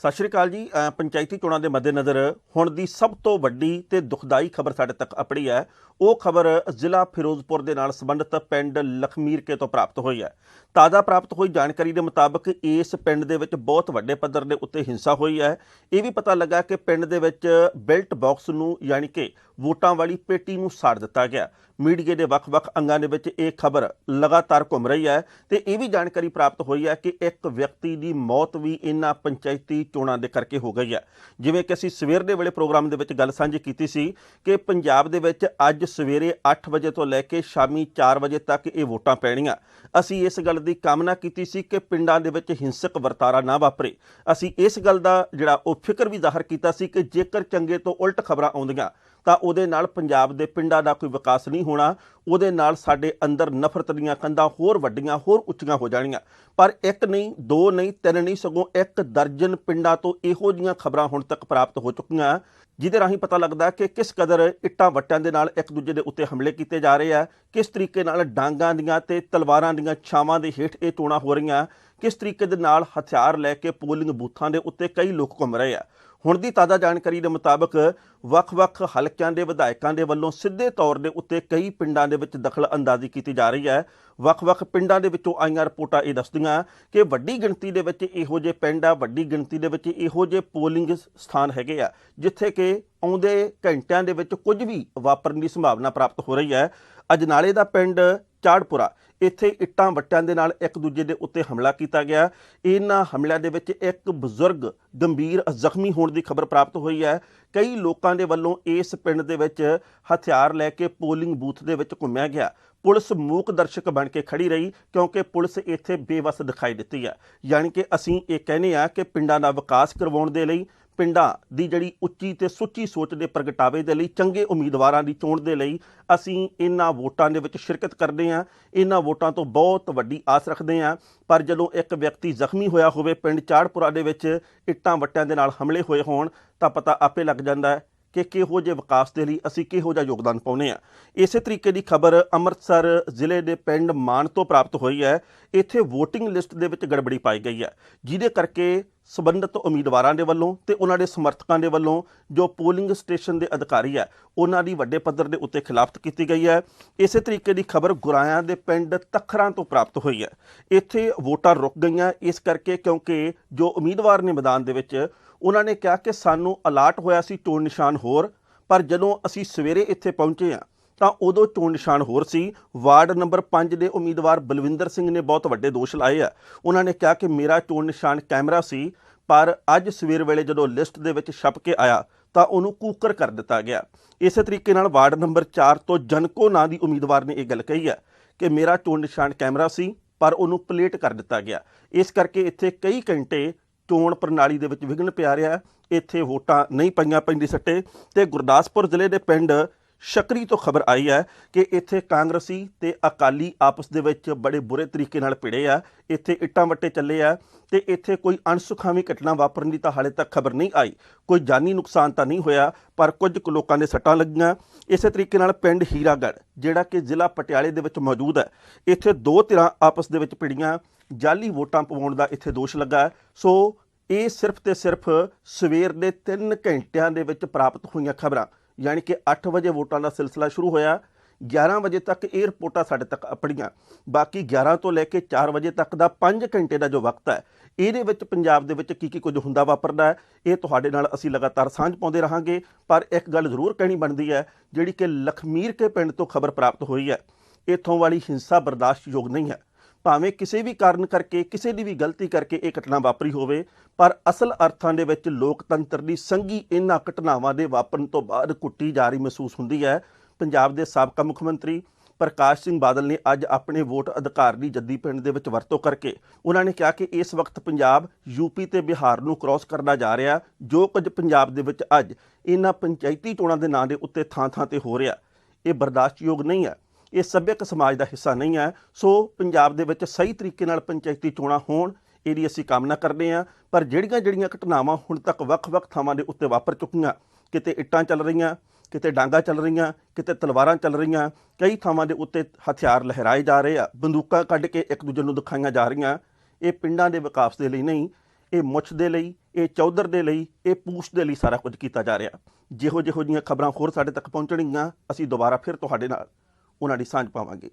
ਸਤਿ ਸ਼੍ਰੀ ਅਕਾਲ ਜੀ ਪੰਚਾਇਤੀ ਚੋਣਾਂ ਦੇ ਮੱਦੇਨਜ਼ਰ ਹੁਣ ਦੀ ਸਭ ਤੋਂ ਵੱਡੀ ਤੇ ਦੁਖਦਾਈ ਖਬਰ ਸਾਡੇ ਤੱਕ ਅਪੜੀ ਹੈ। ਉਹ ਖਬਰ ਜ਼ਿਲ੍ਹਾ ਫਿਰੋਜ਼ਪੁਰ ਦੇ ਨਾਲ ਸੰਬੰਧਿਤ ਪਿੰਡ ਲਖਮੀਰਕੇ ਤੋਂ ਪ੍ਰਾਪਤ ਹੋਈ ਹੈ। ਤਾਜ਼ਾ ਪ੍ਰਾਪਤ ਹੋਈ ਜਾਣਕਾਰੀ ਦੇ ਮੁਤਾਬਕ ਇਸ ਪਿੰਡ ਦੇ ਵਿੱਚ ਬਹੁਤ ਵੱਡੇ ਪੱਧਰ ਦੇ ਉੱਤੇ ਹਿੰਸਾ ਹੋਈ ਹੈ। ਇਹ ਵੀ ਪਤਾ ਲੱਗਾ ਕਿ ਪਿੰਡ ਦੇ ਵਿੱਚ ਬਿਲਟ ਬਾਕਸ ਨੂੰ, ਯਾਨੀ ਕਿ ਵੋਟਾਂ ਵਾਲੀ ਪੇਟੀ ਨੂੰ ਸਾੜ ਦਿੱਤਾ ਗਿਆ। ਮੀਡੀਆ ਦੇ ਵੱਖ-ਵੱਖ ਅੰਗਾਂ ਦੇ ਵਿੱਚ ਇਹ ਖਬਰ ਲਗਾਤਾਰ ਘੁੰਮ ਰਹੀ ਹੈ ਤੇ ਇਹ ਵੀ ਜਾਣਕਾਰੀ ਪ੍ਰਾਪਤ ਹੋਈ ਹੈ ਕਿ ਇੱਕ ਵਿਅਕਤੀ ਦੀ ਮੌਤ ਵੀ ਇਹਨਾਂ ਪੰਚਾਇਤੀ ਚੋਣਾਂ ਦੇ ਕਰਕੇ ਹੋ ਗਈ ਹੈ। ਜਿਵੇਂ ਕਿ ਅਸੀਂ ਸਵੇਰ ਦੇ ਵੇਲੇ ਪ੍ਰੋਗਰਾਮ ਦੇ ਵਿੱਚ ਗੱਲ ਸਾਂਝੀ ਕੀਤੀ ਸੀ ਕਿ ਪੰਜਾਬ ਦੇ ਵਿੱਚ ਅੱਜ ਸਵੇਰੇ 8 ਵਜੇ ਤੋਂ ਲੈ ਕੇ ਸ਼ਾਮੀ 4 ਵਜੇ ਤੱਕ ਇਹ ਵੋਟਾਂ ਪੈਣੀਆਂ। ਅਸੀਂ ਇਸ ਗੱਲ ਦੀ ਕਾਮਨਾ ਕੀਤੀ ਸੀ ਕਿ ਪਿੰਡਾਂ ਦੇ ਵਿੱਚ ਹਿੰਸਕ ਵਰਤਾਰਾ ਨਾ ਵਾਪਰੇ। ਅਸੀਂ ਇਸ ਗੱਲ ਦਾ ਜਿਹੜਾ ਉਹ ਫਿਕਰ ਵੀ ਜ਼ਾਹਰ ਕੀਤਾ ਸੀ ਕਿ ਜੇਕਰ ਚੰਗੇ ਤੋਂ ਉਲਟ ਖਬਰਾਂ ਆਉਂਦੀਆਂ ਤਾਂ ਉਹਦੇ ਨਾਲ ਪੰਜਾਬ ਦੇ ਪਿੰਡਾਂ ਦਾ ਕੋਈ ਵਿਕਾਸ ਨਹੀਂ ਹੋਣਾ, ਉਹਦੇ ਨਾਲ ਸਾਡੇ ਅੰਦਰ ਨਫ਼ਰਤ ਦੀਆਂ ਕੰਧਾਂ ਹੋਰ ਵੱਡੀਆਂ, ਹੋਰ ਉੱਚੀਆਂ ਹੋ ਜਾਣੀਆਂ। ਪਰ ਇੱਕ ਨਹੀਂ, ਦੋ ਨਹੀਂ, ਤਿੰਨ ਨਹੀਂ, ਸਗੋਂ ਇੱਕ ਦਰਜਨ ਪਿੰਡਾਂ ਤੋਂ ਇਹੋ ਜਿਹੀਆਂ ਖਬਰਾਂ ਹੁਣ ਤੱਕ ਪ੍ਰਾਪਤ ਹੋ ਚੁੱਕੀਆਂ, ਜਿਹਦੇ ਰਾਹੀਂ ਪਤਾ ਲੱਗਦਾ ਕਿ ਕਿਸ ਕਦਰ ਇੱਟਾਂ ਵੱਟਾਂ ਦੇ ਨਾਲ ਇੱਕ ਦੂਜੇ ਦੇ ਉੱਤੇ ਹਮਲੇ ਕੀਤੇ ਜਾ ਰਹੇ ਆ, ਕਿਸ ਤਰੀਕੇ ਨਾਲ ਡਾਂਗਾਂ ਦੀਆਂ ਤੇ ਤਲਵਾਰਾਂ ਦੀਆਂ ਛਾਵਾਂ ਦੇ ਹੇਠ ਇਹ ਚੋਣਾਂ ਹੋ ਰਹੀਆਂ। ਕਿਸ ਤਰੀਕੇ ਦੇ ਨਾਲ ਹਥਿਆਰ ਲੈ ਕੇ ਪੋਲਿੰਗ ਬੂਥਾਂ ਦੇ ਉੱਤੇ ਕਈ ਲੋਕ ਘੁੰਮ ਰਹੇ ਆ? ਹੁਣ ਦੀ ਤਾਜ਼ਾ ਜਾਣਕਾਰੀ ਦੇ ਮੁਤਾਬਕ ਵੱਖ-ਵੱਖ ਹਲਕਿਆਂ ਦੇ ਵਿਧਾਇਕਾਂ ਦੇ ਵੱਲੋਂ ਸਿੱਧੇ ਤੌਰ ਦੇ ਉੱਤੇ ਕਈ ਪਿੰਡਾਂ ਦੇ ਵਿੱਚ ਦਖਲ ਅੰਦਾਜ਼ੀ ਕੀਤੀ ਜਾ ਰਹੀ ਹੈ। ਵੱਖ-ਵੱਖ ਪਿੰਡਾਂ ਦੇ ਵਿੱਚੋਂ ਆਈਆਂ ਰਿਪੋਰਟਾਂ ਇਹ ਦੱਸਦੀਆਂ ਕਿ ਵੱਡੀ ਗਿਣਤੀ ਦੇ ਵਿੱਚ ਇਹੋ ਜਿਹੇ ਪਿੰਡ ਆ, ਵੱਡੀ ਗਿਣਤੀ ਦੇ ਵਿੱਚ ਇਹੋ ਜਿਹੇ ਪੋਲਿੰਗ ਸਥਾਨ ਹੈਗੇ ਆ, ਜਿੱਥੇ ਕਿ ਆਉਂਦੇ ਘੰਟਿਆਂ ਦੇ ਵਿੱਚ ਕੁਝ ਵੀ ਵਾਪਰਨ ਦੀ ਸੰਭਾਵਨਾ ਪ੍ਰਾਪਤ ਹੋ ਰਹੀ ਹੈ। ਅਜਨਾਲੇ ਦਾ ਪਿੰਡ ਚਾੜਪੁਰਾ। ਇੱਥੇ ਇੱਟਾਂ ਵੱਟਾਂ ਦੇ ਨਾਲ ਇੱਕ ਦੂਜੇ ਦੇ ਉੱਤੇ ਹਮਲਾ ਕੀਤਾ ਗਿਆ। ਇਹਨਾਂ ਹਮਲਿਆਂ ਦੇ ਵਿੱਚ ਇੱਕ ਬਜ਼ੁਰਗ ਗੰਭੀਰ ਜ਼ਖਮੀ ਹੋਣ ਦੀ ਖਬਰ ਪ੍ਰਾਪਤ ਹੋਈ ਹੈ। ਕਈ ਲੋਕਾਂ ਦੇ ਵੱਲੋਂ ਇਸ ਪਿੰਡ ਦੇ ਵਿੱਚ ਹਥਿਆਰ ਲੈ ਕੇ ਪੋਲਿੰਗ ਬੂਥ ਦੇ ਵਿੱਚ ਘੁੰਮਿਆ ਗਿਆ। ਪੁਲਿਸ ਮੂਕ ਦਰਸ਼ਕ ਬਣ ਕੇ ਖੜੀ ਰਹੀ, ਕਿਉਂਕਿ ਪੁਲਿਸ ਇੱਥੇ ਬੇਵਸ ਦਿਖਾਈ ਦਿੱਤੀ ਹੈ। ਯਾਨੀ ਕਿ ਅਸੀਂ ਇਹ ਕਹਿੰਦੇ ਆ ਕਿ ਪਿੰਡਾਂ ਦਾ ਵਿਕਾਸ ਕਰਵਾਉਣ ਦੇ ਲਈ ਪਿੰਡਾਂ ਦੀ ਜਿਹੜੀ ਉੱਚੀ ਤੇ ਸੁੱਚੀ ਸੋਚ ਦੇ ਪ੍ਰਗਟਾਵੇ ਦੇ ਲਈ, ਚੰਗੇ ਉਮੀਦਵਾਰਾਂ ਦੀ ਚੋਣ ਦੇ ਲਈ ਅਸੀਂ ਇਹਨਾਂ ਵੋਟਾਂ ਦੇ ਵਿੱਚ ਸ਼ਿਰਕਤ ਕਰਦੇ ਹਾਂ। ਇਹਨਾਂ ਵੋਟਾਂ ਤੋਂ ਬਹੁਤ ਵੱਡੀ ਆਸ ਰੱਖਦੇ ਹਾਂ। ਪਰ ਜਦੋਂ ਇੱਕ ਵਿਅਕਤੀ ਜ਼ਖਮੀ ਹੋਇਆ ਹੋਵੇ, ਪਿੰਡ ਚਾੜਪੁਰਾ ਦੇ ਵਿੱਚ ਇੱਟਾਂ ਵੱਟਿਆਂ ਦੇ ਨਾਲ ਹਮਲੇ ਹੋਏ ਹੋਣ, ਤਾਂ ਪਤਾ ਆਪੇ ਲੱਗ ਜਾਂਦਾ ਹੈ ਕਿ ਕਿਹੋ ਜਿਹੇ ਵਿਕਾਸ ਦੇ ਲਈ ਅਸੀਂ ਕਿਹੋ ਜਿਹਾ ਯੋਗਦਾਨ ਪਾਉਨੇ ਆ ਇਸੇ ਤਰੀਕੇ ਦੀ ਖਬਰ ਅੰਮ੍ਰਿਤਸਰ ਜ਼ਿਲ੍ਹੇ ਦੇ ਪਿੰਡ ਮਾਨ ਤੋਂ ਪ੍ਰਾਪਤ ਹੋਈ ਹੈ। ਇੱਥੇ VOTING ਲਿਸਟ ਦੇ ਵਿੱਚ ਗੜਬੜੀ ਪਾਈ ਗਈ ਹੈ। ਜਿਹਦੇ ਕਰਕੇ ਸਬੰਧਤ ਉਮੀਦਵਾਰਾਂ ਦੇ ਵੱਲੋਂ ਤੇ ਉਹਨਾਂ ਦੇ ਸਮਰਥਕਾਂ ਦੇ ਵੱਲੋਂ ਜੋ ਪੋਲਿੰਗ ਸਟੇਸ਼ਨ ਦੇ ਅਧਿਕਾਰੀ ਹੈ, ਉਹਨਾਂ ਦੀ ਵੱਡੇ ਪੱਧਰ ਦੇ ਉੱਤੇ ਖਿਲਾਫਤ ਕੀਤੀ ਗਈ ਹੈ। ਇਸੇ ਤਰੀਕੇ ਦੀ ਖਬਰ ਗੁਰਾਇਆਂ ਦੇ ਪਿੰਡ ਤਖਰਾਂ ਤੋਂ ਪ੍ਰਾਪਤ ਹੋਈ ਹੈ। ਇੱਥੇ ਵੋਟਾਂ ਰੁਕ ਗਈਆਂ। ਇਸ ਕਰਕੇ ਕਿਉਂਕਿ ਜੋ ਉਮੀਦਵਾਰ ਨੇ ਮੈਦਾਨ ਦੇ ਵਿੱਚ ਉਹਨਾਂ ਨੇ ਕਿਹਾ ਕਿ ਸਾਨੂੰ ਅਲਾਟ ਹੋਇਆ ਸੀ ਚੋਣ ਨਿਸ਼ਾਨ ਹੋਰ, ਪਰ ਜਦੋਂ ਅਸੀਂ ਸਵੇਰੇ ਇੱਥੇ ਪਹੁੰਚੇ ਆ ਤਾਂ ਉਦੋਂ ਚੋਣ ਨਿਸ਼ਾਨ ਹੋਰ ਸੀ। ਵਾਰਡ ਨੰਬਰ 5 ਦੇ ਉਮੀਦਵਾਰ ਬਲਵਿੰਦਰ ਸਿੰਘ ਨੇ ਬਹੁਤ ਵੱਡੇ ਦੋਸ਼ ਲਾਏ ਆ। ਉਹਨਾਂ ਨੇ ਕਿਹਾ ਕਿ ਮੇਰਾ ਚੋਣ ਨਿਸ਼ਾਨ ਕੈਮਰਾ ਸੀ, ਪਰ ਅੱਜ ਸਵੇਰ ਵੇਲੇ ਜਦੋਂ ਲਿਸਟ ਦੇ ਵਿੱਚ ਛਪ ਕੇ ਆਇਆ, ਤਾਂ ਉਹਨੂੰ ਕੂਕਰ ਕਰ ਦਿੱਤਾ ਗਿਆ। ਇਸੇ ਤਰੀਕੇ ਨਾਲ ਵਾਰਡ ਨੰਬਰ 4 ਤੋਂ ਜਨਕੋ ਨਾਂ ਦੀ ਉਮੀਦਵਾਰ ਨੇ ਇਹ ਗੱਲ ਕਹੀ ਹੈ ਕਿ ਮੇਰਾ ਚੋਣ ਨਿਸ਼ਾਨ ਕੈਮਰਾ ਸੀ, ਪਰ ਉਹਨੂੰ ਪਲੇਟ ਕਰ ਦਿੱਤਾ ਗਿਆ। ਇਸ ਕਰਕੇ ਇੱਥੇ ਕਈ ਘੰਟੇ ਚੋਣ ਪ੍ਰਣਾਲੀ ਦੇ ਵਿੱਚ ਵਿਘਨ ਪਿਆ ਰਿਹਾ ਇੱਥੇ ਵੋਟਾਂ ਨਹੀਂ ਪਈਆਂ ਪੈਂਦੀ ਸੱਟੇ ਤੇ ਗੁਰਦਾਸਪੁਰ ਜ਼ਿਲ੍ਹੇ ਦੇ ਪਿੰਡ ਸ਼ਕਰੀ ਤੋਂ ਖਬਰ ਆਈ ਹੈ ਕਿ ਇੱਥੇ ਕਾਂਗਰਸੀ ਤੇ ਅਕਾਲੀ ਆਪਸ ਦੇ ਵਿੱਚ ਬੜੇ ਬੁਰੇ ਤਰੀਕੇ ਨਾਲ ਭਿੜੇ ਆ। ਇੱਥੇ ਇੱਟਾਂ ਵੱਟੇ ਚੱਲੇ ਆ ਤੇ ਇੱਥੇ ਕੋਈ ਅਣਸੁਖਾਵੀ ਘਟਨਾ ਵਾਪਰਨ ਦੀ ਤਾਂ ਹਾਲੇ ਤੱਕ ਖਬਰ ਨਹੀਂ ਆਈ। ਕੋਈ ਜਾਨੀ ਨੁਕਸਾਨ ਤਾਂ ਨਹੀਂ ਹੋਇਆ, ਪਰ ਕੁਝ ਕੁ ਲੋਕਾਂ ਦੇ ਸੱਟਾਂ ਲੱਗੀਆਂ। ਇਸੇ ਤਰੀਕੇ ਨਾਲ ਪਿੰਡ ਹੀਰਾਗੜ੍ਹ, ਜਿਹੜਾ ਕਿ ਜ਼ਿਲ੍ਹਾ ਪਟਿਆਲੇ ਦੇ ਵਿੱਚ ਮੌਜੂਦ ਹੈ, ਇੱਥੇ ਦੋ ਧਿਰਾਂ ਆਪਸ ਦੇ ਵਿੱਚ ਭਿੜੀਆਂ। ਜਾਲੀ ਵੋਟਾਂ ਪਵਾਉਣ ਦਾ ਇੱਥੇ ਦੋਸ਼ ਲੱਗਾ ਸੋ ਇਹ ਸਿਰਫ ਤੇ ਸਿਰਫ ਸਵੇਰ ਦੇ 3 ਘੰਟਿਆਂ ਦੇ ਵਿੱਚ ਪ੍ਰਾਪਤ ਹੋਈਆਂ ਖਬਰਾਂ, ਯਾਨੀ ਕਿ 8 ਵਜੇ ਵੋਟਾਂ ਦਾ ਸਿਲਸਿਲਾ ਸ਼ੁਰੂ ਹੋਇਆ 11 ਵਜੇ ਤੱਕ ਇਹ ਰਿਪੋਰਟਾਂ ਸਾਡੇ ਤੱਕ ਆਪਣੀਆਂ ਬਾਕੀ 11 ਤੋਂ ਲੈ ਕੇ 4 ਵਜੇ ਤੱਕ ਦਾ 5 ਘੰਟੇ ਦਾ ਜੋ ਵਕਤ ਹੈ, ਇਹਦੇ ਵਿੱਚ ਪੰਜਾਬ ਦੇ ਵਿੱਚ ਕੀ ਕੀ ਕੁਝ ਹੁੰਦਾ ਵਾਪਰਦਾ ਹੈ, ਇਹ ਤੁਹਾਡੇ ਨਾਲ ਅਸੀਂ ਲਗਾਤਾਰ ਸਾਂਝ ਪਾਉਂਦੇ ਰਹਾਂਗੇ, ਪਰ ਇੱਕ ਗੱਲ ਜ਼ਰੂਰ ਕਹਿਣੀ ਬਣਦੀ ਹੈ, ਜਿਹੜੀ ਕਿ ਲਖਮੀਰ ਕੇ ਪਿੰਡ ਤੋਂ ਖਬਰ ਪ੍ਰਾਪਤ ਹੋਈ ਹੈ, ਇੱਥੋਂ ਵਾਲੀ ਹਿੰਸਾ ਬਰਦਾਸ਼ਤਯੋਗ ਨਹੀਂ ਹੈ। ਭਾਵੇਂ ਕਿਸੇ ਵੀ ਕਾਰਨ ਕਰਕੇ, ਕਿਸੇ ਦੀ ਵੀ ਗਲਤੀ ਕਰਕੇ ਇਹ ਘਟਨਾ ਵਾਪਰੀ ਹੋਵੇ, ਪਰ ਅਸਲ ਅਰਥਾਂ ਦੇ ਵਿੱਚ ਲੋਕਤੰਤਰ ਦੀ ਸੰਗੀ ਇਹਨਾਂ ਘਟਨਾਵਾਂ ਦੇ ਵਾਪਰਨ ਤੋਂ ਬਾਅਦ ਕੁੱਟੀ ਜਾ ਰਹੀ ਮਹਿਸੂਸ ਹੁੰਦੀ ਹੈ। ਪੰਜਾਬ ਦੇ ਸਾਬਕਾ ਮੁੱਖ ਮੰਤਰੀ ਪ੍ਰਕਾਸ਼ ਸਿੰਘ ਬਾਦਲ ਨੇ ਅੱਜ ਆਪਣੇ ਵੋਟ ਅਧਿਕਾਰ ਦੀ ਜੱਦੀ ਪਿੰਡ ਦੇ ਵਿੱਚ ਵਰਤੋਂ ਕਰਕੇ ਉਹਨਾਂ ਨੇ ਕਿਹਾ ਕਿ ਇਸ ਵਕਤ ਪੰਜਾਬ ਯੂਪੀ ਤੇ ਬਿਹਾਰ ਨੂੰ ਕ੍ਰਾਸ ਕਰਦਾ ਜਾ ਰਿਹਾ, ਜੋ ਕੁਝ ਪੰਜਾਬ ਦੇ ਵਿੱਚ ਅੱਜ ਇਹਨਾਂ ਪੰਚਾਇਤੀ ਚੋਣਾਂ ਦੇ ਨਾਂ ਦੇ ਉੱਤੇ ਥਾਂ-ਥਾਂ ਤੇ ਹੋ ਰਿਹਾ, ਇਹ ਬਰਦਾਸ਼ਤਯੋਗ ਨਹੀਂ ਹੈ। ਇਹ ਸੱਭਿਅਕ ਸਮਾਜ ਦਾ ਹਿੱਸਾ ਨਹੀਂ ਹੈ। ਸੋ ਪੰਜਾਬ ਦੇ ਵਿੱਚ ਸਹੀ ਤਰੀਕੇ ਨਾਲ ਪੰਚਾਇਤੀ ਚੋਣਾਂ ਹੋਣ ਇਹਦੀ ਅਸੀਂ ਕਾਮਨਾ ਕਰਦੇ ਹਾਂ। ਪਰ ਜਿਹੜੀਆਂ ਜਿਹੜੀਆਂ ਘਟਨਾਵਾਂ ਹੁਣ ਤੱਕ ਵੱਖ-ਵੱਖ ਥਾਵਾਂ ਦੇ ਉੱਤੇ ਵਾਪਰ ਚੁੱਕੀਆਂ, ਕਿਤੇ ਇੱਟਾਂ ਚੱਲ ਰਹੀਆਂ, ਕਿਤੇ ਡਾਂਗਾ ਚੱਲ ਰਹੀਆਂ, ਕਿਤੇ ਤਲਵਾਰਾਂ ਚੱਲ ਰਹੀਆਂ, ਕਈ ਥਾਵਾਂ ਦੇ ਉੱਤੇ ਹਥਿਆਰ ਲਹਿਰਾਏ ਜਾ ਰਹੇ ਆ, ਬੰਦੂਕਾਂ ਕੱਢ ਕੇ ਇੱਕ ਦੂਜੇ ਨੂੰ ਦਿਖਾਈਆਂ ਜਾ ਰਹੀਆਂ। ਇਹ ਪਿੰਡਾਂ ਦੇ ਵਿਕਾਸ ਦੇ ਲਈ ਨਹੀਂ, ਇਹ ਮੁੱਛ ਦੇ ਲਈ, ਇਹ ਚੌਧਰ ਦੇ ਲਈ, ਇਹ ਪੂਛ ਦੇ ਲਈ ਸਾਰਾ ਕੁਝ ਕੀਤਾ ਜਾ ਰਿਹਾ। ਜਿਹੋ ਜਿਹੋ ਜੀਆਂ ਖਬਰਾਂ ਹੋਰ ਸਾਡੇ ਤੱਕ ਪਹੁੰਚਣਗੀਆਂ, ਅਸੀਂ ਦੁਬਾਰਾ ਫਿਰ ਤੁਹਾਡੇ ਨਾਲ ਉਹਨਾਂ ਦੀ ਸਾਂਝ ਪਾਵਾਂਗੇ।